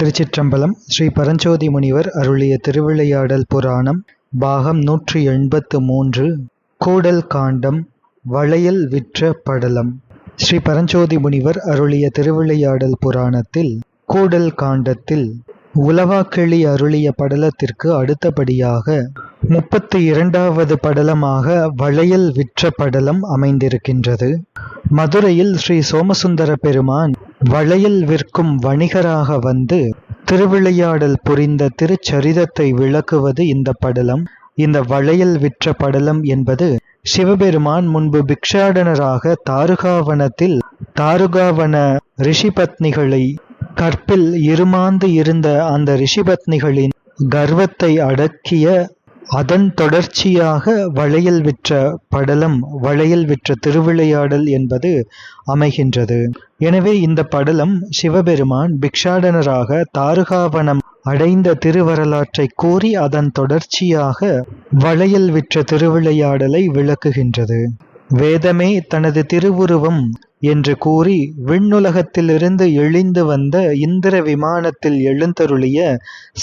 திருச்சிற்றம்பலம் ஸ்ரீ பரஞ்சோதி முனிவர் அருளிய திருவிளையாடல் புராணம் பாகம் நூற்றி எண்பத்து மூன்று கூடல் காண்டம் வளையல் விற்ற படலம். ஸ்ரீ பரஞ்சோதி முனிவர் அருளிய திருவிளையாடல் புராணத்தில் கூடல் காண்டத்தில் உலவாக்கிளி அருளிய படலத்திற்கு அடுத்தபடியாக முப்பத்தி இரண்டாவது படலமாக வளையல் விற்ற படலம் அமைந்திருக்கின்றது. மதுரையில் ஸ்ரீ சோமசுந்தர பெருமான் வளையல் விற்கும் வணிகராக வந்து திருவிளையாடல் புரிந்த திருச்சரிதத்தை விளக்குவது இந்த படலம். இந்த வளையல் விற்ற படலம் என்பது சிவபெருமான் முன்பு பிக்ஷாடனராக தாருகாவனத்தில் தாருகாவன ரிஷிபத்னிகளை கற்பில் இருமாந்து இருந்த அந்த ரிஷிபத்னிகளின் கர்வத்தை அடக்கிய அதன் தொடர்ச்சியாக வளையல் விற்ற படலம் வளையல் விற்ற திருவிளையாடல் என்பது அமைகின்றது. எனவே இந்த படலம் சிவபெருமான் பிக்ஷாடனராக தாருகாவனம் அடைந்த திருவரலாற்றை கூறி அதன் தொடர்ச்சியாக வளையல் விற்ற திருவிளையாடலை விளக்குகின்றது. வேதமே தனது திருவுருவம் என்று கூறி விண்ணுலகத்திலிருந்து எழுந்து வந்த இந்திர விமானத்தில் எழுந்தருளிய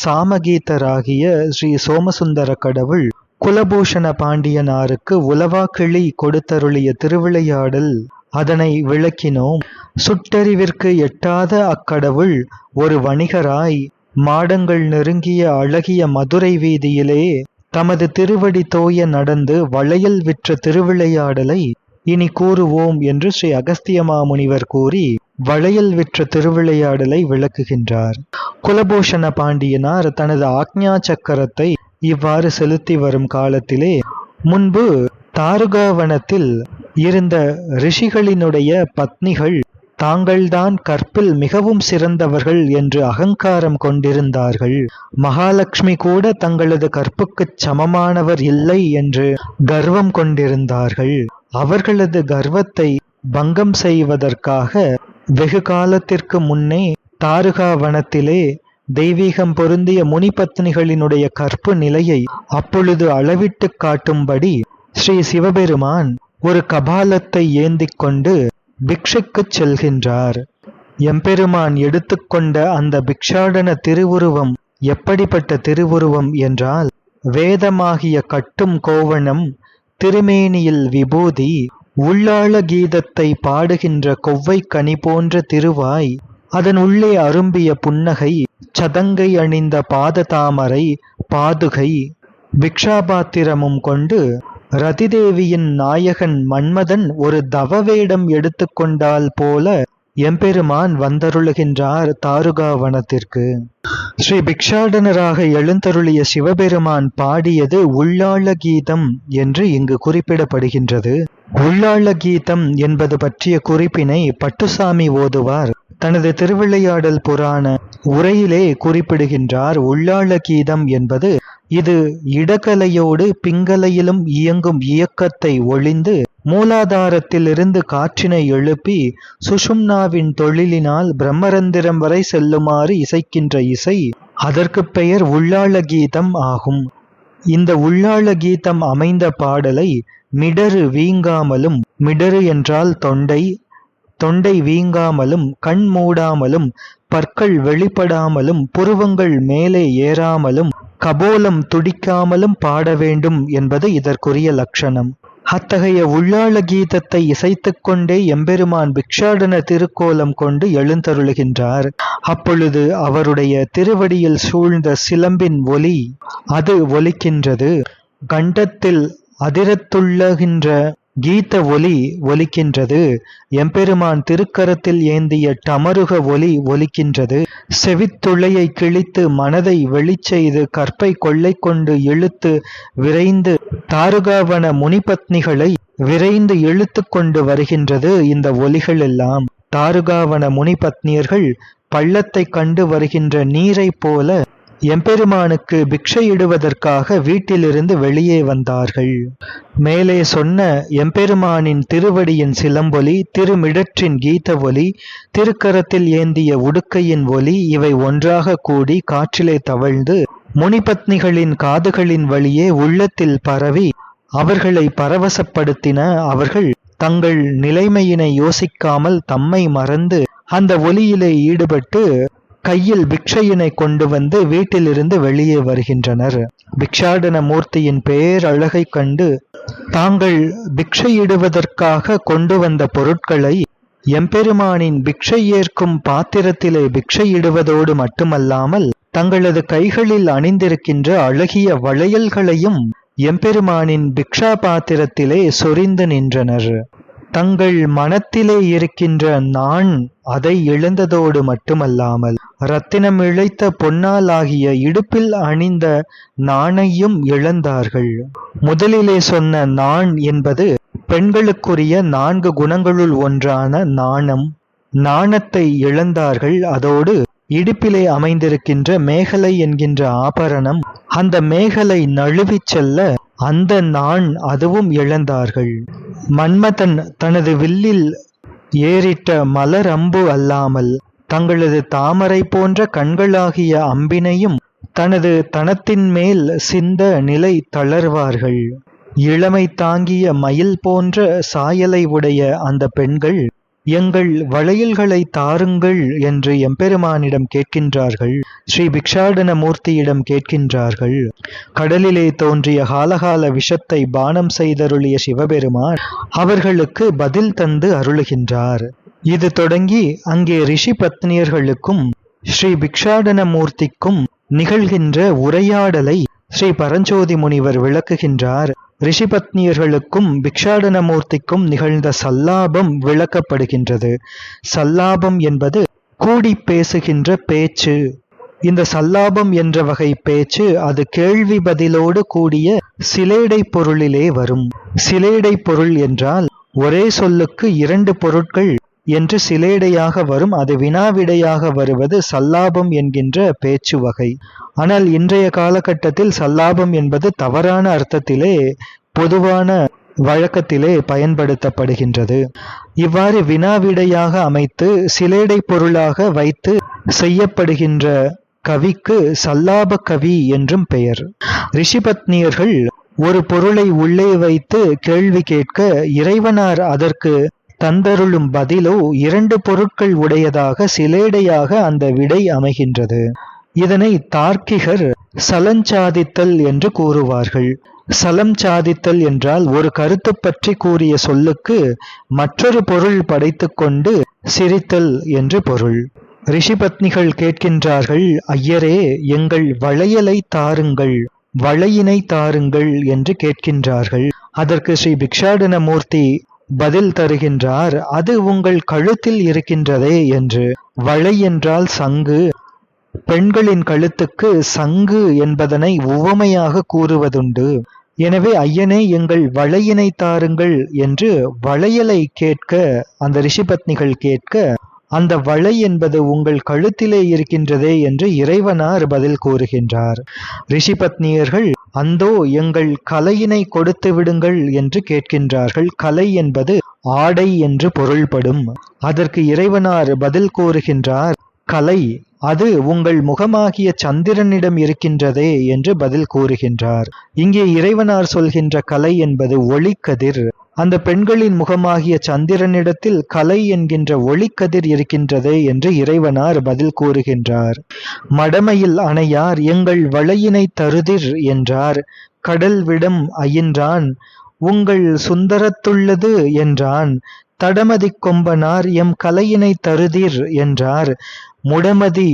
சாமகீதராகிய ஸ்ரீ சோமசுந்தர கடவுள் குலபூஷண பாண்டியனாருக்கு உலவா கிளி கொடுத்தருளிய திருவிளையாடல் அதனை விளக்கினோம். சுட்டறிவிற்கு எட்டாத அக்கடவுள் ஒரு வணிகராய் மாடங்கள் நெருங்கிய அழகிய மதுரை வீதியிலே தமது திருவடி தோய நடந்து வளையல் விற்ற திருவிளையாடலை இனி கூறுவோம் என்று ஸ்ரீ அகஸ்திய மாமுனிவர் கூறி வளையல் விற்ற திருவிளையாடலை விளக்குகின்றார். குலபூஷண பாண்டியனார் தனது ஆக்ஞா சக்கரத்தை இவ்வாறு செலுத்தி வரும் காலத்திலே முன்பு தாருகாவனத்தில் இருந்த ரிஷிகளினுடைய பத்னிகள் தாங்கள்தான் கற்பில் மிகவும் சிறந்தவர்கள் என்று அகங்காரம் கொண்டிருந்தார்கள். மகாலட்சுமி கூட தங்களது கற்புக்குச் சமமானவர் இல்லை என்று கர்வம் கொண்டிருந்தார்கள். அவர்களது கர்வத்தை பங்கம் செய்வதற்காக வெகு காலத்திற்கு முன்னே தாருகாவனத்திலே தெய்வீகம் பொருந்திய முனிபத்னிகளினுடைய கற்பு நிலையை அப்பொழுது அளவிட்டு காட்டும்படி ஸ்ரீ சிவபெருமான் ஒரு கபாலத்தை ஏந்திக் கொண்டு பிக்ஷுக்குச் செல்கின்றார். எம்பெருமான் எடுத்துக்கொண்ட அந்த பிக்ஷாடன திருவுருவம் எப்படிப்பட்ட திருவுருவம் என்றால் வேதமாகிய கட்டும் கோவணம் திருமேனியில் விபூதி உள்ளாள கீதத்தை பாடுகின்ற கொவ்வை கனி போன்ற திருவாய் அதன் உள்ளே அரும்பிய புன்னகை சதங்கை அணிந்த பாத தாமரை பாதுகை பிக்ஷாபாத்திரமும் கொண்டு ரதிதேவியின் நாயகன் மன்மதன் ஒரு தவவேடம் எடுத்துக்கொண்டால் போல எம்பெருமான் வந்தருளுகின்றார் தாருகாவனத்திற்கு ஸ்ரீ பிக்ஷாடனராக எழுந்தருளிய சிவபெருமான் பாடியது உள்ளாள கீதம் என்று இங்கு குறிப்பிடப்படுகின்றது. உள்ளாள கீதம் என்பது பற்றிய குறிப்பினை பட்டுசாமி ஓதுவார். தனது திருவிளையாடல் புராண உரையிலே குறிப்பிடுகின்றார் உள்ளாள கீதம் என்பது இது இடகலையோடு பிங்கலையிலும் இயங்கும் இயக்கத்தை ஒழிந்து மூலாதாரத்திலிருந்து காற்றினை எழுப்பி சுஷும்னாவின் தொழிலினால் பிரம்மரந்திரம் வரை செல்லுமாறு இசைக்கின்ற இசை அதற்கு பெயர் உள்ளாள கீதம் ஆகும். இந்த உள்ளாள கீதம் அமைந்த பாடலை மிடரு வீங்காமலும் மிடரு என்றால் தொண்டை தொண்டை வீங்காமலும் கண் மூடாமலும் பற்கள் வெளிப்படாமலும் புருவங்கள் மேலே ஏறாமலும் கபோலம் துடிக்காமலும் பாட வேண்டும் என்பது இதற்குரிய லட்சணம். அத்தகைய உள்ளாள கீதத்தை இசைத்துக்கொண்டே எம்பெருமான் பிக்ஷாடன திருக்கோலம் கொண்டு எழுந்தருளுகின்றார். அப்பொழுது அவருடைய திருவடியில் சூழ்ந்த சிலம்பின் ஒலி அது ஒலிக்கின்றது. கண்டத்தில் அதிரத்துள்ளகின்ற கீத ஒலி ஒலிக்கின்றது. எம்பெருமான் திருக்கரத்தில் ஏந்திய டமருக ஒலி ஒலிக்கின்றது. செவித்துளையை கிழித்து மனதை வெளிச்செய்து கற்பை கொள்ளை கொண்டு இழுத்து விரைந்து தாருகாவன முனிபத்னிகளை விரைந்து இழுத்து கொண்டு வருகின்றது இந்த ஒலிகள் எல்லாம் தாருகாவன முனிபத்னியர்கள் பள்ளத்தை கண்டு வருகின்ற நீரைப் போல எம்பெருமானுக்கு பிக்ஷையிடுவதற்காக வீட்டிலிருந்து வெளியே வந்தார்கள். மேலே சொன்ன எம்பெருமானின் திருவடியின் சிலம்பொலி திருமிடற்றின் கீத ஒலி திருக்கரத்தில் ஏந்திய உடுக்கையின் ஒலி இவை ஒன்றாக கூடி காற்றிலே தவழ்ந்து முனிபத்னிகளின் காதுகளின் வழியே உள்ளத்தில் பரவி அவர்களை பரவசப்படுத்தின அவர்கள் தங்கள் நிலைமையினை யோசிக்காமல் தம்மை மறந்து அந்த ஒலியிலே ஈடுபட்டு கையில் பிக்ஷையினை கொண்டு வந்து வீட்டிலிருந்து வெளியே வருகின்றனர். பிக்ஷாடன மூர்த்தியின் பேரழகைக் கண்டு தாங்கள் பிக்ஷையிடுவதற்காக கொண்டு வந்த பொருட்களை எம்பெருமானின் பிக்ஷை ஏற்கும் பாத்திரத்திலே பிக்ஷையிடுவதோடு மட்டுமல்லாமல் தங்களது கைகளில் அணிந்திருக்கின்ற அழகிய வளையல்களையும் எம்பெருமானின் பிக்ஷா பாத்திரத்திலே சொரிந்து நின்றனர். தங்கள் மனத்திலே இருக்கின்ற நான் அதை இழந்ததோடு மட்டுமல்லாமல் ரத்தினம் இழைத்த பொன்னாலாகிய இடுப்பில் அணிந்த நாணையும் இழந்தார்கள். முதலிலே சொன்ன நான் என்பது பெண்களுக்குரிய நான்கு குணங்களுள் ஒன்றான நாணம். நாணத்தை இழந்தார்கள் அதோடு இடுப்பிலே அமைந்திருக்கின்ற மேகலை என்கின்ற ஆபரணம். அந்த மேகலை நழுவிச் செல்ல அந்த நான் அதுவும் இழந்தார்கள். மன்மதன் தனது வில்லில் ஏறிட்ட மலர் அம்பு அல்லாமல் தங்களது தாமரை போன்ற கண்களாகிய அம்பினையும் தனது தனத்தின் மேல் சிந்த நிலை தளர்வார்கள். இளமை தாங்கிய மயில் போன்ற சாயலை உடைய அந்த பெண்கள் எங்கள் வளையல்களை தாருங்கள் என்று எம்பெருமானிடம் கேட்கின்றார்கள். ஸ்ரீ பிக்ஷாடன மூர்த்தியிடம் கேட்கின்றார்கள். கடலிலே தோன்றிய காலகால விஷத்தை பானம் செய்தருளிய சிவபெருமான் அவர்களுக்கு பதில் தந்து அருளுகின்றார். இது தொடங்கி அங்கே ரிஷி பத்னியர்களுக்கும் ஸ்ரீ பிக்ஷாடன மூர்த்திக்கும் நிகழ்கின்ற உரையாடலை ஸ்ரீ பரஞ்சோதி முனிவர் விளக்குகின்றார். ரிஷிபத்னியர்களுக்கும் பிக்ஷாடனமூர்த்திக்கும் நிகழ்ந்த சல்லாபம் விளக்கப்படுகின்றது. சல்லாபம் என்பது கூடி பேசுகின்ற பேச்சு. இந்த சல்லாபம் என்ற வகை பேச்சு அது கேள்வி பதிலோடு கூடிய சிலேடை பொருளிலே வரும். சிலேடை பொருள் என்றால் ஒரே சொல்லுக்கு இரண்டு பொருட்கள் என்று சிலேடையாக வரும் அது வினாவிடையாக வருவது சல்லாபம் என்கின்ற பேச்சு வகை ஆனால் இன்றைய காலகட்டத்தில் சல்லாபம் என்பது தவறான அர்த்தத்திலே பொதுவான வழக்கத்திலே பயன்படுத்தப்படுகின்றது. இவ்வாறு வினாவிடையாக அமைத்து சிலேடை பொருளாக வைத்து செய்யப்படுகின்ற கவிக்கு சல்லாப கவி என்றும் பெயர். ரிஷிபத்னியர்கள் ஒரு பொருளை உள்ளே வைத்து கேள்வி கேட்க இறைவனார் அதற்கு தந்தருளும் பதிலோ இரண்டு பொருட்கள் உடையதாக சிலேடையாக அந்த விடை அமைகின்றது. இதனை தார்க்கிகர் சலஞ்சாதித்தல் என்று கூறுவார்கள். சலம் சாதித்தல் என்றால் ஒரு கருத்து பற்றி கூறிய சொல்லுக்கு மற்றொரு பொருள் படைத்துக்கொண்டு சிரித்தல் என்று பொருள். ரிஷிபத்னிகள் கேட்கின்றார்கள் ஐயரே எங்கள் வளையலை தாருங்கள் வளையினை தாருங்கள் என்று கேட்கின்றார்கள். அதற்கு ஸ்ரீ பிக்ஷாடன மூர்த்தி பதில் தருகின்றார் அது உங்கள் கழுத்தில் இருக்கின்றதே என்று. வளை என்றால் சங்கு பெண்களின் கழுத்துக்கு சங்கு என்பதனை உவமையாக கூறுவதுண்டு. எனவே ஐயனே எங்கள் வளையினை தாருங்கள் என்று வளையலை கேட்க அந்த ரிஷிபத்னிகள் கேட்க அந்த வளை என்பது உங்கள் கழுத்திலே இருக்கின்றதே என்று இறைவனார் பதில் கூறுகின்றார். ரிஷிபத்னியர்கள் அந்தோ எங்கள் கலையினை கொடுத்து விடுங்கள் என்று கேட்கின்றார்கள். கலை என்பது ஆடை என்று பொருள்படும். அதற்கு இறைவனார் பதில் கூறுகின்றார் கலை அது உங்கள் முகமாகிய சந்திரனிடம் இருக்கின்றதே என்று பதில் கூறுகின்றார். இங்கே இறைவனார் சொல்கின்ற கலை என்பது ஒளிக்கதிர். அந்த பெண்களின் முகமாகிய சந்திரனிடத்தில் கலை என்கின்ற ஒளிக்கதிர் இருக்கின்றதே என்று இறைவனார் பதில் கூறுகின்றார். மடமையில் அணையார் எங்கள் வளையினை தருதிர் என்றார். கடல் விடம் அயின்றான் உங்கள் சுந்தரத்துள்ளது என்றான். தடமதி கொம்பனார் எம் கலையினை தருதிர் என்றார். முடமதி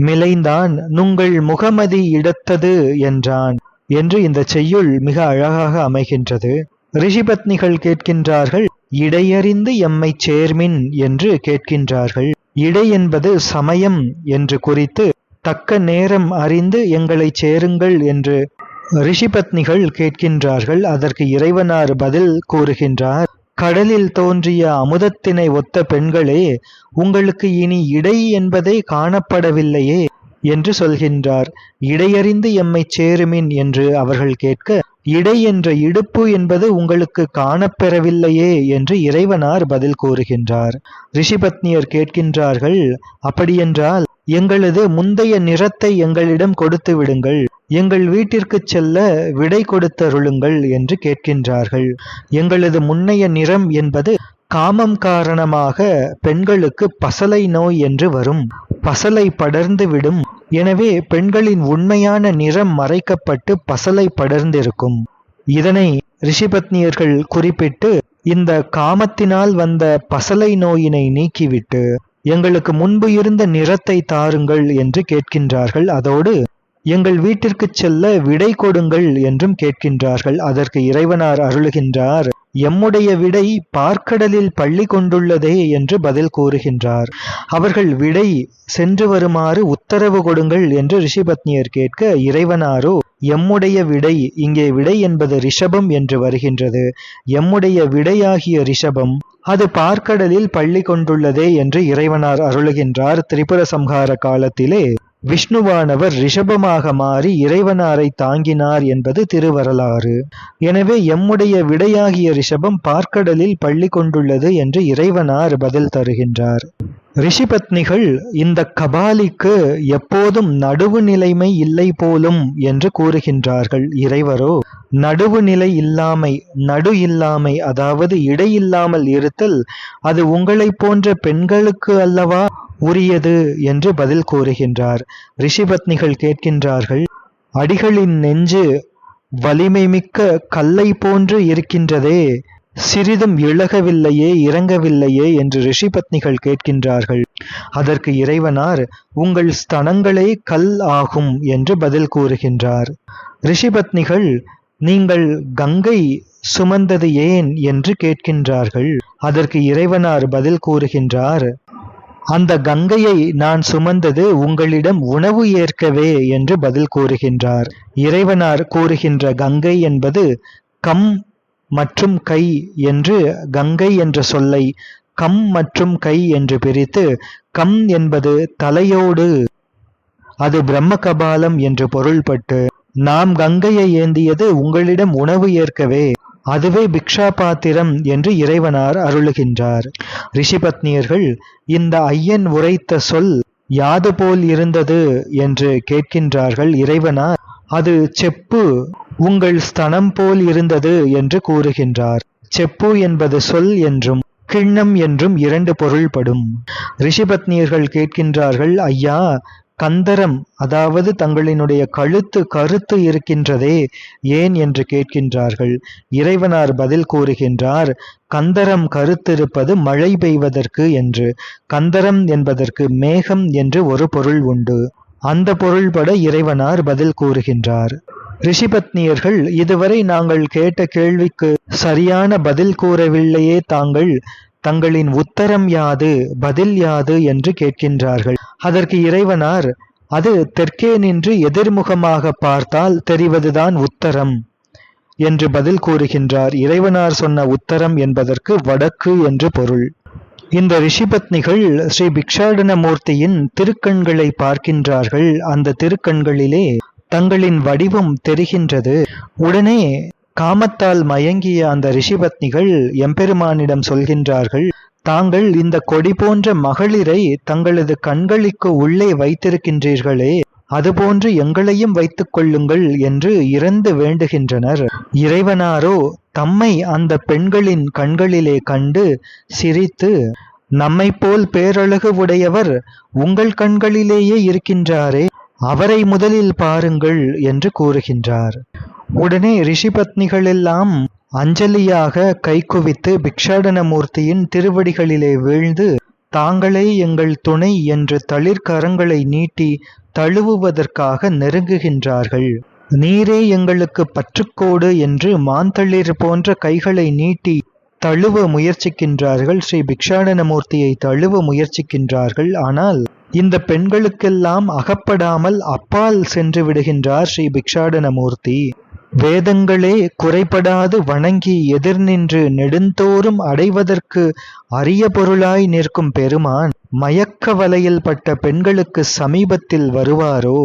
மிளைந்தான் நுங்கள் முகமதி இடத்தது என்றான். என்று இந்த செய்யுள் மிக அழகாக அமைகின்றது. ரிஷிபத்னிகள் கேட்கின்றார்கள் இடையறிந்து எம்மை சேர்மின் என்று கேட்கின்றார்கள். இடை என்பது சமயம் என்று குறித்து தக்க நேரம் அறிந்து எங்களை சேருங்கள் என்று ரிஷிபத்னிகள் கேட்கின்றார்கள். அதற்கு இறைவனார் பதில் கூறுகின்றார் கடலில் தோன்றிய அமுதத்தினை ஒத்த பெண்களே உங்களுக்கு இனி இடை என்பதே காணப்படவில்லையே என்று சொல்கின்றார். இடையறிந்து எம்மை சேருமின் என்று அவர்கள் கேட்க இடை என்ற இடுப்பு என்பது உங்களுக்கு காணப்பெறவில்லையே என்று இறைவனார் பதில் கூறுகின்றார். ரிஷிபத்னியர் கேட்கின்றார்கள் அப்படியென்றால் எங்களது முந்தைய நிறத்தை எங்களிடம் கொடுத்து விடுங்கள் எங்கள் வீட்டிற்கு செல்ல விடை கொடுத்தருளுங்கள் என்று கேட்கின்றார்கள். எங்களது முன்னைய நிறம் என்பது காமம் காரணமாக பெண்களுக்கு பசலை நோய் என்று வரும். பசலை படர்ந்து விடும். எனவே பெண்களின் உண்மையான நிறம் மறைக்கப்பட்டு பசலை படர்ந்திருக்கும். இதனை ரிஷிபத்னியர்கள் குறிப்பிட்டு இந்த காமத்தினால் வந்த பசலை நோயினை நீக்கிவிட்டு எங்களுக்கு முன்பு இருந்த நிறத்தை தாருங்கள் என்று கேட்கின்றார்கள். அதோடு எங்கள் வீட்டிற்கு செல்ல விடை கொடுங்கள் என்றும் கேட்கின்றார்கள். அதற்கு இறைவனார் அருளுகின்றார். எம்முடைய விடை பார்க்கடலில் பள்ளி கொண்டுள்ளதே என்று பதில் கூறுகின்றார். அவர்கள் விடை சென்று வருமாறு உத்தரவு கொடுங்கள் என்று ரிஷிபத்னியர் கேட்க இறைவனாரோ எம்முடைய விடை இங்கே விடை என்பது ரிஷபம் என்று வருகின்றது. எம்முடைய விடையாகிய ரிஷபம் அது பார்க்கடலில் பள்ளி கொண்டுள்ளதே என்று இறைவனார் அருளுகின்றார். திரிபுர சம்ஹார காலத்திலே விஷ்ணுவானவர் ரிஷபமாக மாறி இறைவனாரை தாங்கினார் என்பது திருவரலாறு. எனவே எம்முடைய விடையாகிய ரிஷபம் பார்க்கடலில் பள்ளி கொண்டுள்ளது என்று இறைவனார் பதில் தருகின்றார். ரிஷிபத்னிகள் இந்த கபாலிக்கு எப்போதும் நடுவு நிலைமை இல்லை போலும் என்று கூறுகின்றார்கள். இறைவரோ நடுவு நிலை இல்லாமை நடு இல்லாமை அதாவது இடையில்லாமல் இருத்தல் அது உங்களைப் போன்ற பெண்களுக்கு அல்லவா உரியது என்று பதில் கூறுகின்றார். ரிஷிபத்னிகள் கேட்கின்றார்கள் அடிகளின் நெஞ்சு வலிமை மிக்க கல்லை போன்று இருக்கின்றதே சிறிதும் இழகவில்லையே இறங்கவில்லையே என்று ரிஷிபத்னிகள் கேட்கின்றார்கள். அதற்கு இறைவனார் உங்கள் ஸ்தனங்களே கல் ஆகும் என்று பதில் கூறுகின்றார். ரிஷிபத்னிகள் நீங்கள் கங்கை சுமந்தது ஏன்? என்று கேட்கின்றார்கள். அதற்கு இறைவனார் பதில் கூறுகின்றார் அந்த கங்கையை நான் சுமந்தது உங்களிடம் உணவு ஏற்கவே என்று பதில் கூறுகின்றார். இறைவனார் கூறுகின்ற கங்கை என்பது கம் மற்றும் கை என்று கங்கை என்ற சொல்லை கம் மற்றும் கை என்று பிரித்து கம் என்பது தலையோடு. அது பிரம்ம கபாலம் என்று பொருள்பட்டு நாம் கங்கையை ஏந்தியது உங்களிடம் உணவு ஏற்கவே அதுவே பிக்ஷா பாத்திரம் என்று இறைவனார் அருளுகின்றார். ரிஷிபத்னியர்கள் இந்த ஐயன் உரைத்த சொல் யாது போல் இருந்தது என்று கேட்கின்றார்கள் இறைவனார். அது செப்பு உங்கள் ஸ்தனம் போல் இருந்தது என்று கூறுகின்றார். செப்பு என்பது சொல் என்றும் கிண்ணம் என்றும் இரண்டு பொருள்படும். ரிஷிபத்னியர்கள் கேட்கின்றார்கள் ஐயா கந்தரம் அதாவது தங்களினுடைய கழுத்து கருத்து இருக்கின்றதே ஏன்? என்று கேட்கின்றார்கள். இறைவனார் பதில் கூறுகின்றார் கந்தரம் கருத்திருப்பது மழை பெய்வதற்கு என்று கந்தரம் என்பதற்கு மேகம் என்று ஒரு பொருள் உண்டு. அந்த பொருள்பட இறைவனார் பதில் கூறுகின்றார். ரிஷிபத்னியர்கள் இதுவரை நாங்கள் கேட்ட கேள்விக்கு சரியான பதில் கூறவில்லையே தாங்கள் தங்களின் உத்தரம் யாது பதில் யாது என்று கேட்கின்றார்கள். அதற்கு இறைவனார் அது தெற்கே நின்று எதிர்முகமாக பார்த்தால் தெரிவதுதான் உத்தரம் என்று பதில் கூறுகின்றார். இறைவனார் சொன்ன உத்தரம் என்பதற்கு வடக்கு என்று பொருள். இந்த ரிஷிபத்னிகள் ஸ்ரீ பிக்ஷாடன மூர்த்தியின் திருக்கண்களை பார்க்கின்றார்கள். அந்த திருக்கண்களிலே தங்களின் வடிவம் தெரிகின்றது. உடனே காமத்தால் மயங்கிய அந்த ரிஷிபத்னிகள் எம்பெருமானிடம் சொல்கின்றார்கள் தாங்கள் இந்த கொடி போன்ற மகளிரை தங்களது கண்களுக்கு உள்ளே வைத்திருக்கின்றீர்களே அதுபோன்று எங்களையும் வைத்துக் கொள்ளுங்கள் என்று இறந்து வேண்டுகின்றனர். இறைவனாரோ தம்மை அந்த பெண்களின் கண்களிலே கண்டு சிரித்து நம்மை போல் பேரழகு உடையவர் உங்கள் கண்களிலேயே இருக்கின்றாரே அவரை முதலில் பாருங்கள் என்று கூறுகின்றார். உடனே ரிஷிபத்னிகளெல்லாம் அஞ்சலியாக கைக்குவித்து பிக்ஷாடனமூர்த்தியின் திருவடிகளிலே வீழ்ந்து தாங்களே எங்கள் துணை என்று தளிர்கரங்களை நீட்டி தழுவுவதற்காக நெருங்குகின்றார்கள். நீரே எங்களுக்கு பற்றுக்கோடு என்று மாந்தளிர் போன்ற கைகளை நீட்டி தழுவ முயற்சிக்கின்றார்கள். ஸ்ரீ பிக்ஷாடனமூர்த்தியை தழுவ முயற்சிக்கின்றார்கள். ஆனால் இந்த பெண்களுக்கெல்லாம் அகப்படாமல் அப்பால் சென்று விடுகின்றார் ஸ்ரீ பிக்ஷாடனமூர்த்தி. வேதங்களே குறைபடாது வணங்கி எதிர் நின்று நெடுந்தோறும் அடைவதற்கு அரிய பொருளாய் நிற்கும் பெருமான். மயக்க வலையில் பட்ட பெண்களுக்கு சமீபத்தில் வருவாரோ?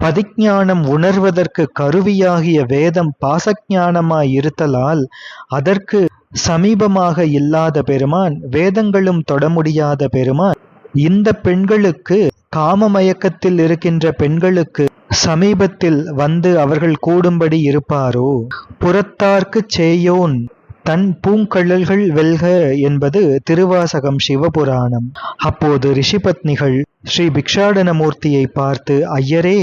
பதிஞானம் உணர்வதற்கு கருவியாகிய வேதம் பாசஞானமாய் இருத்தலால் அதற்கு சமீபமாக இல்லாத பெருமான் வேதங்களும் தொட முடியாத பெருமான். இந்த பெண்களுக்கு காம மயக்கத்தில் இருக்கின்ற பெண்களுக்கு சமீபத்தில் வந்து அவர்கள் கூடும்படி இருப்பாரோ? புறத்தார்க்குச் சேயோன் தன் பூங்கழல்கள் வெல்க என்பது திருவாசகம் சிவபுராணம். அப்போது ரிஷிபத்னிகள் ஸ்ரீ பிக்ஷாடனமூர்த்தியை பார்த்து ஐயரே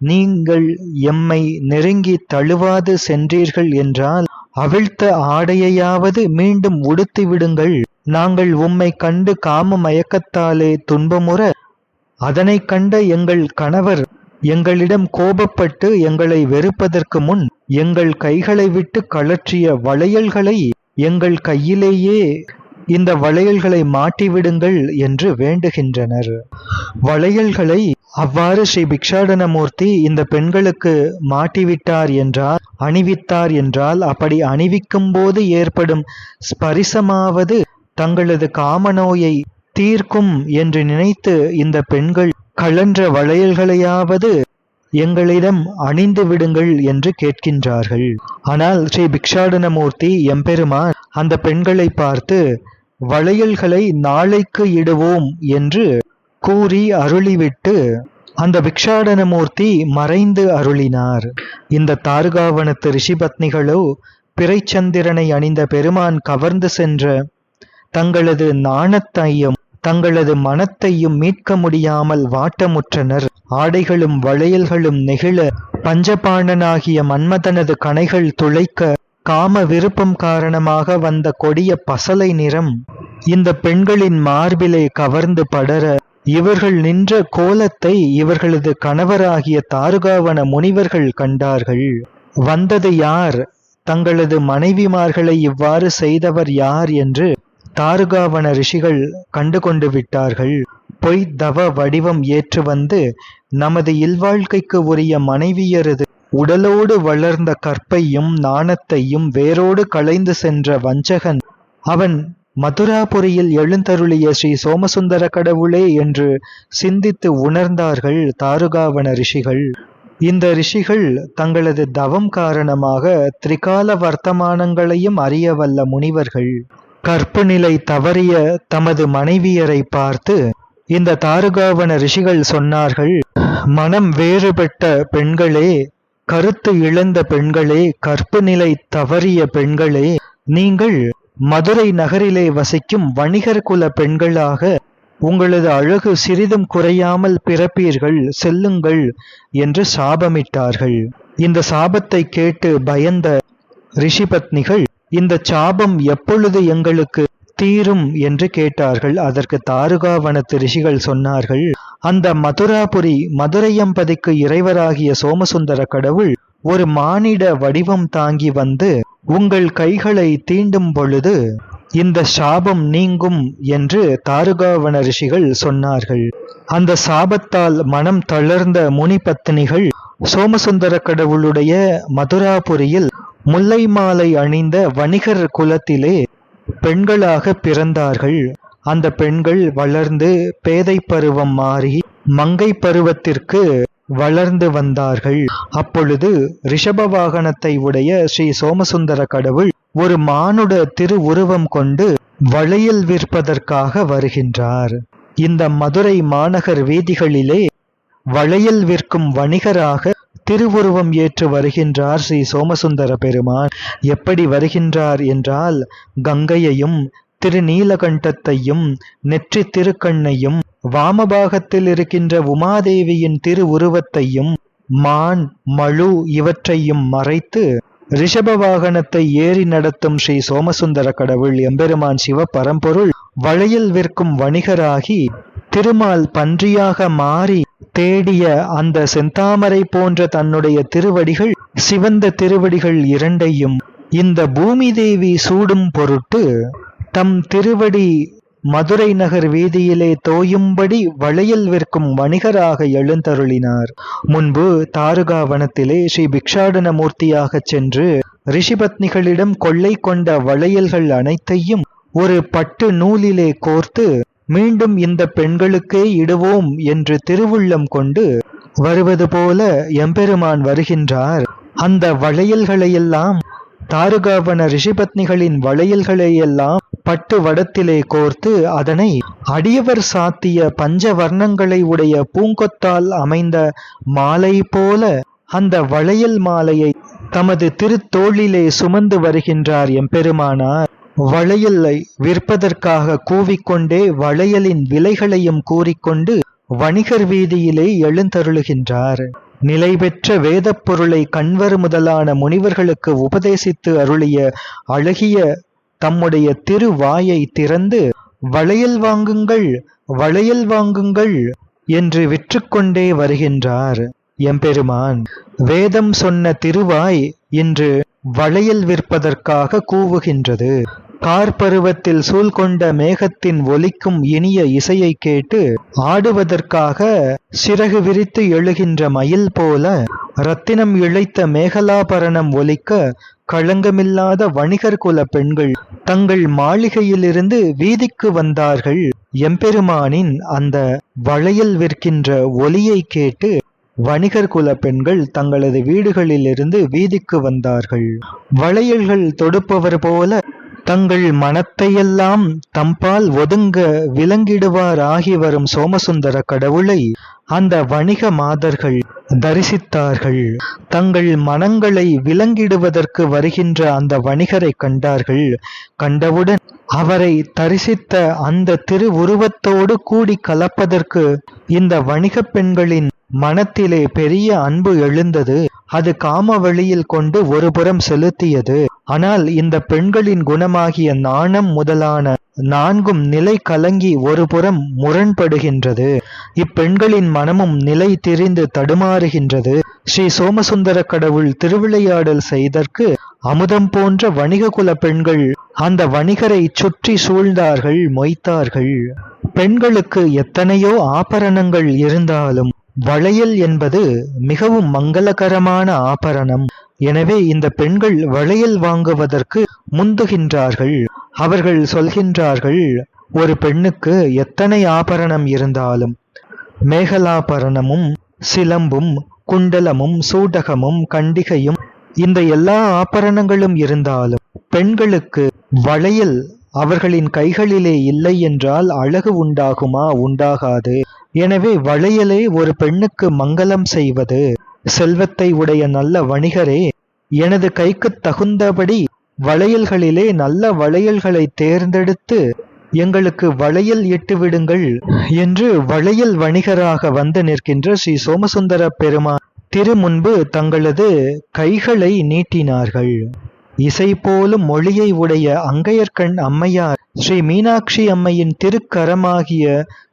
நீங்கள் எம்மை நெருங்கி தழுவாது சென்றீர்கள் என்றால் அவிழ்த்த ஆடையையாவது மீண்டும் உடுத்தி விடுங்கள். நாங்கள் உம்மை கண்டு காம மயக்கத்தாலே துன்பமுற அதனை கண்ட எங்கள் கணவர் எங்களிடம் கோபப்பட்டு எங்களை வெறுப்பதற்கு முன் எங்கள் கைகளை விட்டு கழற்றிய வளையல்களை எங்கள் கையிலேயே இந்த வளையல்களை மாட்டிவிடுங்கள் என்று வேண்டுகின்றனர். வளையல்களை அவ்வாறு ஸ்ரீ பிக்ஷாடனமூர்த்தி இந்த பெண்களுக்கு மாட்டிவிட்டார் என்றால் அணிவித்தார் என்றால் அப்படி அணிவிக்கும் போது ஏற்படும் ஸ்பரிசமாவது தங்களது காமநோயை தீர்க்கும் என்று நினைத்து இந்த பெண்கள் கழன்ற வளையல்களையாவது எங்களிடம் அணிந்து விடுங்கள் என்று கேட்கின்றார்கள். ஆனால் ஸ்ரீ பிக்ஷாடனமூர்த்தி எம்பெருமான் அந்த பெண்களை பார்த்து வளையல்களை நாளைக்கு இடுவோம் என்று கூறி அருளிவிட்டு அந்த பிக்ஷாடனமூர்த்தி மறைந்து அருளினார். இந்த தாருகாவனத்து ரிஷிபத்னிகளோ பிறைச்சந்திரனை அணிந்த பெருமான் கவர்ந்து சென்ற தங்களது நாணத்தையும் தங்களது மனத்தையும் மீட்க முடியாமல் வாட்டமுற்றனர். ஆடைகளும் வளையல்களும் நெகிழ பஞ்சபாண்டனாகிய மன்மதனது கணைகள் துளைக்க காம விருப்பம் காரணமாக வந்த கொடிய பசலை நிறம் இந்த பெண்களின் மார்பிலே கவர்ந்து படர இவர்கள் நின்ற கோலத்தை இவர்களது கணவராகிய தாருகாவன முனிவர்கள் கண்டார்கள். வந்தது யார்? தங்களது மனைவிமார்களை இவ்வாறு செய்தவர் யார் என்று தாருகாவன ரிஷிகள் கண்டு கொண்டு விட்டார்கள். பொய் தவ வடிவம் ஏற்று வந்து நமது இல்வாழ்க்கைக்கு உரிய மனைவியரது. உடலோடு வளர்ந்த கற்பையும் நாணத்தையும் வேரோடு களைந்து சென்ற வஞ்சகன். அவன் மதுராபுரியில் எழுந்தருளிய ஸ்ரீ சோமசுந்தர கடவுளே என்று சிந்தித்து உணர்ந்தார்கள் தாருகாவன ரிஷிகள். இந்த ரிஷிகள் தங்களது தவம் காரணமாக திரிகால வர்த்தமானங்களையும் அறிய வல்ல முனிவர்கள். கற்பு நிலை தவறிய தமது மனைவியரை பார்த்து இந்த தாருகாவன ரிஷிகள் சொன்னார்கள் மனம் வேறுபட்ட பெண்களே கருத்து இழந்த பெண்களே கற்பு நிலை தவறிய பெண்களே நீங்கள் மதுரை நகரிலே வசிக்கும் வணிகர் குல பெண்களாக உங்களது அழகு சிறிதும் குறையாமல் பிறப்பீர்கள் செல்லுங்கள் என்று சாபமிட்டார்கள். இந்த சாபத்தை கேட்டு பயந்த ரிஷிபத்னிகள் இந்த சாபம் எப்பொழுது எங்களுக்கு தீரும் என்று கேட்டார்கள். அதற்கு தாருகாவனத்து ரிஷிகள் சொன்னார்கள் அந்த மதுராபுரி மதுரையம்பதிக்கு இறைவராகிய சோமசுந்தர கடவுள் ஒரு மானிட வடிவம் தாங்கி வந்து உங்கள் கைகளை தீண்டும் பொழுது இந்த சாபம் நீங்கும் என்று தாருகாவன ரிஷிகள் சொன்னார்கள். அந்த சாபத்தால் மனம் தளர்ந்த முனி பத்தினிகள் சோமசுந்தர கடவுளுடைய மதுராபுரியில் முல்லை மாலை அணிந்த வணிகர் குலத்திலே பெண்களாக பிறந்தார்கள். அந்த பெண்கள் வளர்ந்து பேதை பருவம் மாறி மங்கை பருவத்திற்கு வளர்ந்து வந்தார்கள். அப்பொழுது ரிஷப வாகனத்தை உடைய ஸ்ரீ சோமசுந்தர கடவுள் ஒரு மானுட திருவுருவம் கொண்டு வளையல் விற்பதற்காக வருகின்றார். இந்த மதுரை மாநகர் வீதிகளிலே வளையல் விற்கும் வணிகராக திருவுருவம் ஏற்று வருகின்றார் ஸ்ரீ சோமசுந்தர பெருமான். எப்படி வருகின்றார் என்றால் கங்கையையும் திருநீலகண்டத்தையும் நெற்றி திருக்கண்ணையும் வாமபாகத்தில் இருக்கின்ற உமாதேவியின் திருவுருவத்தையும் மான் மழு இவற்றையும் மறைத்து ரிஷப வாகனத்தை ஏறி நடத்தும் ஸ்ரீ சோமசுந்தர கடவுள் எம்பெருமான் சிவ பரம்பொருள் வளையல் விற்கும் வணிகராகி திருமால் பன்றியாக மாறி தேடிய அந்த செந்தாமரை போன்ற தன்னுடைய திருவடிகள் சிவந்த திருவடிகள் இரண்டையும் இந்த பூமி தேவி சூடும் பொருட்டு தம் திருவடி மதுரை நகர் வீதியிலே தோயும்படி வளையல் விற்கும் வணிகராக எழுந்தருளினார். முன்பு தாருகாவனத்திலே ஸ்ரீ பிக்ஷாடன மூர்த்தியாகச் சென்று ரிஷிபத்னிகளிடம் கொள்ளை கொண்ட வளையல்கள் அனைத்தையும் ஒரு பட்டு நூலிலே கோர்த்து மீண்டும் இந்த பெண்களுக்கே இடுவோம் என்று திருவுள்ளம் கொண்டு வருவது போல எம்பெருமான் வருகின்றார். அந்த வளையல்களையெல்லாம் தாருகாவன ரிஷிபத்னிகளின் வளையல்களையெல்லாம் பட்டு வடத்திலே கோர்த்து அதனை அடியவர் சாத்திய பஞ்ச வர்ணங்களை உடைய பூங்கொத்தால் அமைந்த மாலை போல அந்த வளையல் மாலையை தமது திருத்தோளிலே சுமந்து வருகின்றார் எம்பெருமானார். வளையலை விற்பதற்காக கூவிக்கொண்டே வளையலின் விலைகளையும் கூறிக்கொண்டு வணிகர் வீதியிலே எழுந்தருளுகின்றார். நிலை பெற்ற வேதப் பொருளை கண்வர் முதலான முனிவர்களுக்கு உபதேசித்து அருளிய அழகிய தம்முடைய திருவாயை திறந்து வளையல் வாங்குங்கள் வளையல் வாங்குங்கள் என்று விற்றுக்கொண்டே வருகின்றார். எம்பெருமான் வேதம் சொன்ன திருவாய் இன்று வளையல் விற்பதற்காக கூவுகின்றது. கார்பருவத்தில் சூழ்கொண்ட மேகத்தின் ஒலிக்கும் இனிய இசையை கேட்டு ஆடுவதற்காக சிறகு விரித்து எழுகின்ற மயில் போல ரத்தினம் இழைத்த மேகலாபரணம் ஒலிக்க களங்கமில்லாத வணிகர் குல பெண்கள் தங்கள் மாளிகையிலிருந்து வீதிக்கு வந்தார்கள். எம்பெருமானின் அந்த வளையல் விற்கின்ற ஒலியை கேட்டு வணிகர் குல பெண்கள் தங்களது வீடுகளிலிருந்து வீதிக்கு வந்தார்கள். வளையல்கள் தொடுப்பவர் போல தங்கள் மனத்தையெல்லாம் தம்பால் ஒதுங்க விலங்கிடுவார் ஆகி வரும் சோமசுந்தர கடவுளை அந்த வணிக மாதர்கள் தரிசித்தார்கள். தங்கள் மனங்களை விலங்கிடுவதற்கு வருகின்ற அந்த வணிகரை கண்டார்கள். கண்டவுடன் அவரை தரிசித்த அந்த திருவுருவத்தோடு கூடி கலப்பதற்கு இந்த வணிகப் பெண்களின் மனத்திலே பெரிய அன்பு எழுந்தது. அது காம வழியில் கொண்டு ஒருபுறம் செலுத்தியது. ஆனால் இந்த பெண்களின் குணமாகிய நாணம் முதலான நான்கும் நிலை கலங்கி ஒருபுறம் முரண்படுகின்றது. இப்பெண்களின் மனமும் நிலை திரிந்து தடுமாறுகின்றது. ஸ்ரீ சோமசுந்தர கடவுள் திருவிளையாடல் செய்தற்கு அமுதம் போன்ற வணிக குல பெண்கள் அந்த வணிகரை சுற்றி சூழ்ந்தார்கள் மொய்த்தார்கள். பெண்களுக்கு எத்தனையோ ஆபரணங்கள் இருந்தாலும் வளையல் என்பது மிகவும் மங்களகரமான ஆபரணம். எனவே இந்த பெண்கள் வளையல் வாங்குவதற்கு முந்துகின்றார்கள். அவர்கள் சொல்கின்றார்கள் ஒரு பெண்ணுக்கு எத்தனை ஆபரணம் இருந்தாலும் மேகலாபரணமும் சிலம்பும் குண்டலமும் சூடகமும் கண்டிகையும் இந்த எல்லா ஆபரணங்களும் இருந்தாலும் பெண்களுக்கு வளையல் அவர்களின் கைகளிலே இல்லை என்றால் அழகு உண்டாகுமா? உண்டாகாது. எனவே வளையலே ஒரு பெண்ணுக்கு மங்களம் செய்வது செல்வத்தை உடைய நல்ல வணிகரே எனது கைக்குத் தகுந்தபடி வளையல்களிலே நல்ல வளையல்களை தேர்ந்தெடுத்து எங்களுக்கு வளையல் இட்டு விடுங்கள் என்று வளையல் வணிகராக வந்து நிற்கின்ற ஸ்ரீ சோமசுந்தர பெருமான் திரு முன்பு தங்களது கைகளை நீட்டினார்கள். இசை போலும் மொழியை உடைய அங்கையர்கண் அம்மையார் ஸ்ரீ மீனாட்சி அம்மையின் திருக்கரமாகிய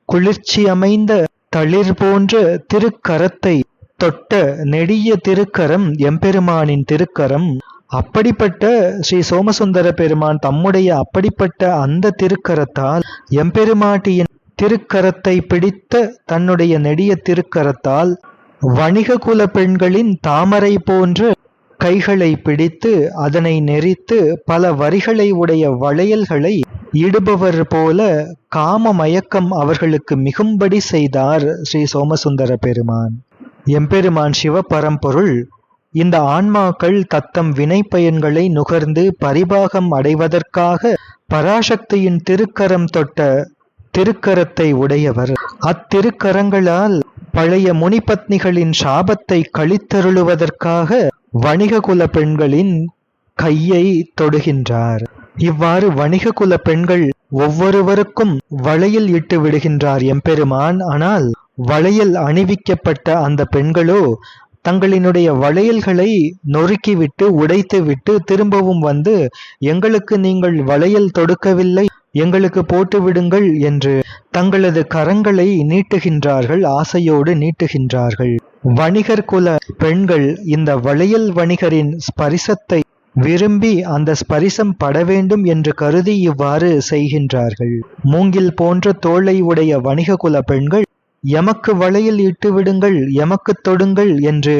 குளிர்ச்சி அமைந்த தளிர் போன்ற திருக்கரத்தை தொட்ட நெடிய திருக்கரம் எம்பெருமானின் திருக்கரம். அப்படிப்பட்ட ஸ்ரீ சோமசுந்தர பெருமான் தம்முடைய அப்படிப்பட்ட அந்த திருக்கரத்தால் எம்பெருமாட்டியின் திருக்கரத்தை பிடித்த தன்னுடைய நெடிய திருக்கரத்தால் வணிக குல பெண்களின் தாமரை போன்ற கைகளை பிடித்து அதனை நெறித்து பல வரிகளை உடைய வளையல்களை இடுபவர் போல காம மயக்கம் அவர்களுக்கு மிகும்படி செய்தார் ஸ்ரீ சோமசுந்தர பெருமான். எம்பெருமான் சிவபரம்பொருள் இந்த ஆன்மாக்கள் தத்தம் வினை பயன்களை நுகர்ந்து பரிபாகம் அடைவதற்காக பராசக்தியின் திருக்கரம் தொட்ட திருக்கரத்தை உடையவர். அத்திருக்கரங்களால் பழைய முனிபத்னிகளின் சாபத்தை கழித்தருளுவதற்காக வணிக குல பெண்களின் கையை தொடுகின்றார். இவ்வாறு வணிக குல பெண்கள் ஒவ்வொருவருக்கும் வளையில் இட்டு விடுகின்றார் எம்பெருமான். ஆனால் வளையல் அணிவிக்கப்பட்ட அந்த பெண்களோ தங்களினுடைய வளையல்களை நொறுக்கிவிட்டு உடைத்துவிட்டு திரும்பவும் வந்து எங்களுக்கு நீங்கள் வளையல் தொடுக்கவில்லை எங்களுக்கு போட்டு விடுங்கள் என்று தங்களது கரங்களை நீட்டுகின்றார்கள் ஆசையோடு நீட்டுகின்றார்கள். வணிகர் குல பெண்கள் இந்த வளையல் வணிகரின் ஸ்பரிசத்தை விரும்பி அந்த ஸ்பரிசம் பட வேண்டும் என்று கருதி இவ்வாறு செய்கின்றார்கள். மூங்கில் போன்ற தோளை உடைய வணிக குல பெண்கள் எமக்கு வளையல் இட்டு விடுங்கள் எமக்கு தொடுங்கள் என்று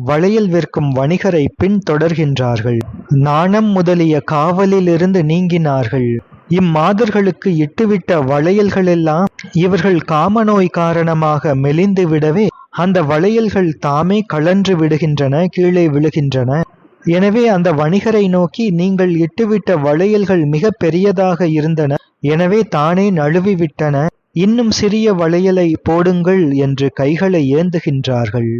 வளையல் விற்கும் வணிகரை பின் தொடர்கின்றார்கள். நாணம் முதலிய காவலிலிருந்து நீங்கினார்கள். இம்மாதர்களுக்கு இட்டுவிட்ட வளையல்களெல்லாம் இவர்கள் காமநோய் காரணமாக மெலிந்து விடவே அந்த வளையல்கள் தாமே கழன்று விடுகின்றன கீழே விழுகின்றன. எனவே அந்த வணிகரை நோக்கி நீங்கள் இட்டுவிட்ட வளையல்கள் மிக பெரியதாக இருந்தன எனவே தானே நழுவிவிட்டன. இன்னும் சிறிய வளையலை போடுங்கள் என்று கைகளை ஏந்துகின்றார்கள்.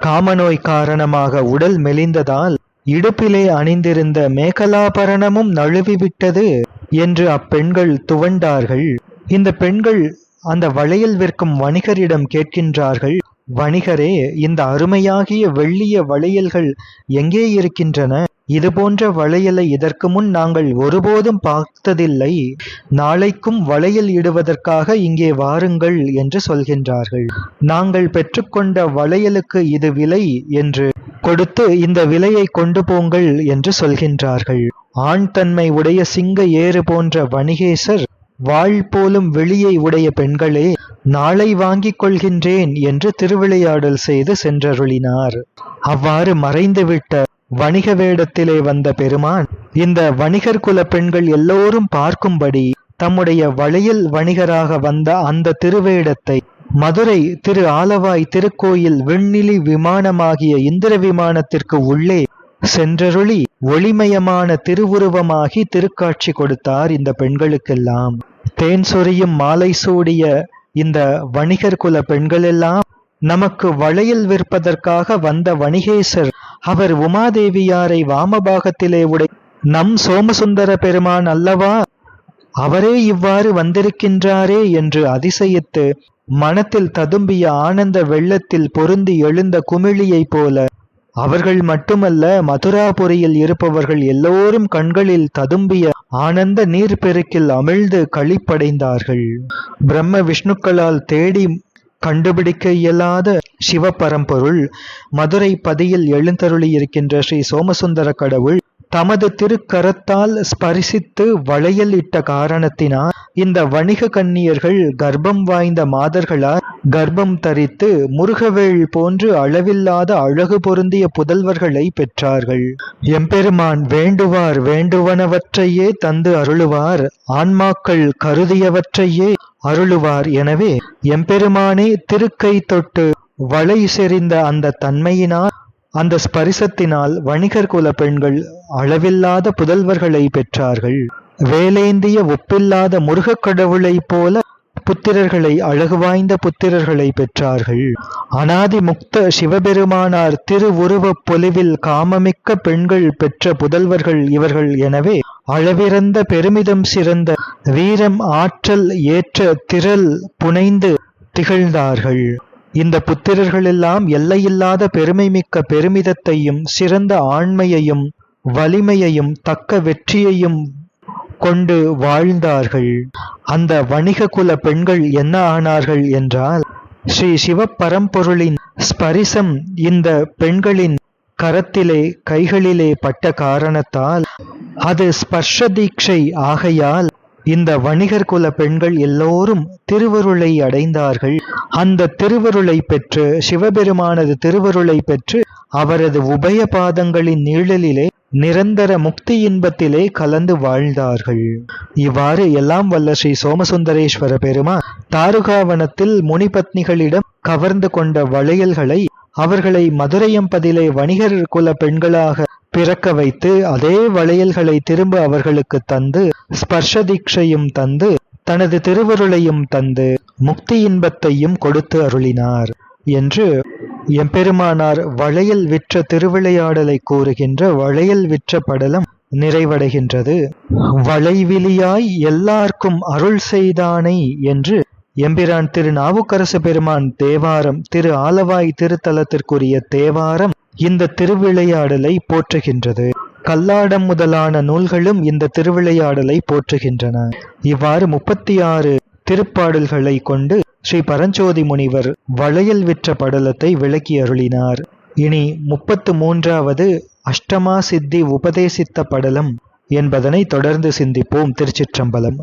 காமநோய் காரணமாக உடல் மெலிந்ததால் இடுப்பிலே அணிந்திருந்த மேகலாபரணமும் நழுவிவிட்டது என்று அப்பெண்கள் துவண்டார்கள். இந்த பெண்கள் அந்த வளையல் விற்கும் வணிகரிடம் கேட்கின்றார்கள் வணிகரே இந்த அருமையாகிய வெள்ளிய வளையல்கள் எங்கே இருக்கின்றன? இதுபோன்ற வளையலை இதற்கு முன் நாங்கள் ஒருபோதும் பார்த்ததில்லை. நாளைக்கும் வளையல் இடுவதற்காக இங்கே வாருங்கள் என்று சொல்கின்றார்கள். நாங்கள் பெற்றுக்கொண்ட வளையலுக்கு இது விலை என்று கொடுத்து இந்த விலையை கொண்டு போங்கள் என்று சொல்கின்றார்கள். ஆண் தன்மை உடைய சிங்க ஏறு போன்ற வணிகேசர் வாழ் போலும் வெளியை உடைய பெண்களே நாளை வாங்கிக் கொள்கின்றேன் என்று திருவிளையாடல் செய்து சென்றருளினார். அவ்வாறு மறைந்துவிட்ட வணிக வேடத்திலே வந்த பெருமான் இந்த வணிகர் குல பெண்கள் எல்லோரும் பார்க்கும்படி தம்முடைய வளையல் வணிகராக வந்த அந்த திருவேடத்தை மதுரை திரு ஆலவாய் திருக்கோயில் விண்ணிலி விமானமாகிய இந்திர விமானத்திற்கு உள்ளே சென்றருளி ஒளிமயமான திருவுருவமாகி திருக்காட்சி கொடுத்தார் இந்த பெண்களுக்கெல்லாம். தேன் சொரியும் மாலை சூடிய இந்த வணிகர் குல பெண்களெல்லாம் நமக்கு வளையல் விற்பதற்காக வந்த வணிகேசர் அவர் உமாதேவியாரை வாமபாகத்திலே உடை நம் சோமசுந்தர பெருமான் அல்லவா? அவரே இவ்வாறு வந்திருக்கின்றாரே என்று அதிசயித்து மனத்தில் ததும்பிய ஆனந்த வெள்ளத்தில் பொருந்தி எழுந்த குமிழியைப் போல அவர்கள் மட்டுமல்ல மதுராபுரியில் இருப்பவர்கள் எல்லோரும் கண்களில் ததும்பிய ஆனந்த நீர்பெருக்கில் அமிழ்ந்து களிப்படைந்தார்கள். பிரம்ம விஷ்ணுக்களால் தேடி கண்டுபிடிக்க இயலாத சிவபரம்பொருள் மதுரை பதியில் எழுந்தருளியிருக்கின்ற ஸ்ரீ சோமசுந்தர கடவுள் தமது திருக்கரத்தால் ஸ்பரிசித்து வளையல் இட்ட காரணத்தினால் இந்த வணிக கன்னியர்கள் கர்ப்பம் வாய்ந்த மாதர்களால் கர்ப்பம் தரித்து முருகவேள் போன்று அளவில்லாத அழகு பொருந்திய புதல்வர்களை பெற்றார்கள். எம்பெருமான் வேண்டுவார் வேண்டுவனவற்றையே தந்து அருளுவார். ஆன்மாக்கள் கருதியவற்றையே அருளுவார். எனவே எம்பெருமானே திருக்கை தொட்டு வளை செறிந்த அந்த தன்மையினால் அந்த ஸ்பரிசத்தினால் வணிகர் குல பெண்கள் அளவில்லாத புதல்வர்களை பெற்றார்கள். வேலேந்திய ஒப்பில்லாத முருகக் கடவுளைப் போல புத்திரர்களை அழகு வாய்ந்த புத்திரர்களை பெற்றார்கள். அனாதி முக்த சிவபெருமானார் திருவுருவப் பொலிவில் காமமிக்க பெண்கள் பெற்ற புதல்வர்கள் இவர்கள் எனவே அளவிறந்த பெருமிதம் சிறந்த வீரம் ஆற்றல் ஏற்ற திரள் புனைந்து திகழ்ந்தார்கள். இந்த புத்திரர்களெல்லாம் எல்லையில்லாத பெருமை மிக்க பெருமிதத்தையும் சிறந்த ஆண்மையையும் வலிமையையும் தக்க வெற்றியையும் கொண்டு வாழ்ந்தார்கள். அந்த வணிக குல பெண்கள் என்ன ஆனார்கள் என்றால் ஸ்ரீ சிவபரம்பொருளின் ஸ்பரிசம் இந்த பெண்களின் கரத்திலே கைகளிலே பட்ட காரணத்தால் அது ஸ்பர்ஷ தீட்சை ஆகையால் இந்த வணிகர் குல பெண்கள் எல்லோரும் திருவருளை அடைந்தார்கள். அந்த திருவருளை பெற்று சிவபெருமானது திருவருளை பெற்று அவரது உபய பாதங்களின் நிழலிலே நிரந்தர முக்தி இன்பத்திலே கலந்து வாழ்ந்தார்கள். இவ்வாறு எல்லாம் வல்ல ஸ்ரீ சோமசுந்தரேஸ்வர பெருமா தாருகாவனத்தில் முனிபத்னிகளிடம் கவர்ந்து கொண்ட வளையல்களை அவர்களை மதுரையம்பதிலே வணிகர் குல பெண்களாக பிறக்க வைத்து அதே வளையல்களை திரும்ப அவர்களுக்கு தந்து ஸ்பர்ஷ தீட்சையும் தந்து தனது திருவருளையும் தந்து முக்தி இன்பத்தையும் கொடுத்து அருளினார். என்று எம்பெருமானார் வளையல் விற்ற திருவிளையாடலை கூறுகின்ற வளையல் விற்ற படலம் நிறைவடைகின்றது. வளைவிலியாய் எல்லார்க்கும் அருள் செய்தானை என்று எம்பிரான் திரு நாவுக்கரசு பெருமான் தேவாரம் திரு ஆலவாய் திருத்தலத்திற்குரிய தேவாரம் இந்த திருவிளையாடலை போற்றுகின்றது. கல்லாடம் முதலான நூல்களும் இந்த திருவிளையாடலை போற்றுகின்றன. இவ்வாறு முப்பத்தி ஆறு திருப்பாடல்களை கொண்டு ஸ்ரீ பரஞ்சோதி முனிவர் வளையல் விற்ற படலத்தை விளக்கி அருளினார். இனி முப்பத்து மூன்றாவது அஷ்டமா சித்தி உபதேசித்த படலம் என்பதனை தொடர்ந்து சிந்திப்போம் திருச்சிற்றம்பலம்.